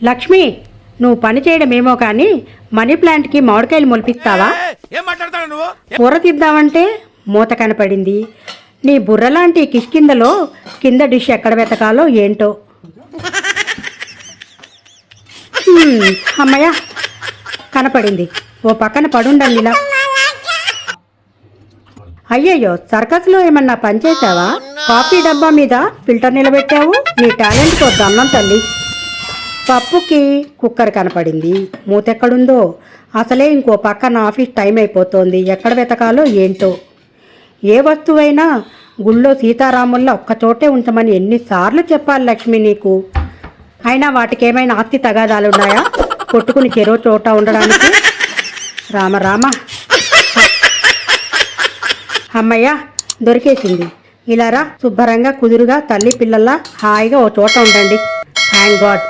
లక్ష్మి నువ్వు పని చేయడమేమో కానీ మనీ ప్లాంట్కి మామిడికాయలు మొలిపిస్తావా? ఏం మాట్లాడతాడు నువ్వు? కూర తిద్దామంటే మూత కనపడింది. నీ బుర్రలాంటి కిష్కిందలో కింద డిష్ ఎక్కడ వెతకాలో ఏంటో. హ్మ్, అమ్మయ్య కనపడింది. ఓ పక్కన పడుండండి ఇలా. అయ్యయ్యో సర్కస్లో ఏమన్నా పనిచేసావా కాఫీ డబ్బా మీద ఫిల్టర్ నిలబెట్టావు? నీ టాలెంట్తో దన్నం తల్లి. పప్పుకి కుక్కర్ కనపడింది. మూతెక్కడుందో? అసలే ఇంకో పక్కన ఆఫీస్ టైం అయిపోతోంది. ఎక్కడ వెతకాలో ఏంటో? ఏ వస్తువైనా గుళ్ళో సీతారాముల్లో ఒక్కచోటే ఉంచమని ఎన్నిసార్లు చెప్పాలి లక్ష్మి నీకు? అయినా వాటికి ఏమైనా ఆస్తి తగాదాలున్నాయా? కొట్టుకుని చెరో చోట ఉండడానికి? రామ రామ. అమ్మయ్య దొరికేసింది. ఇలా రా శుభ్రంగా కుదురుగా తల్లి పిల్లల్లా హాయిగా ఓ చోట ఉండండి. Thank God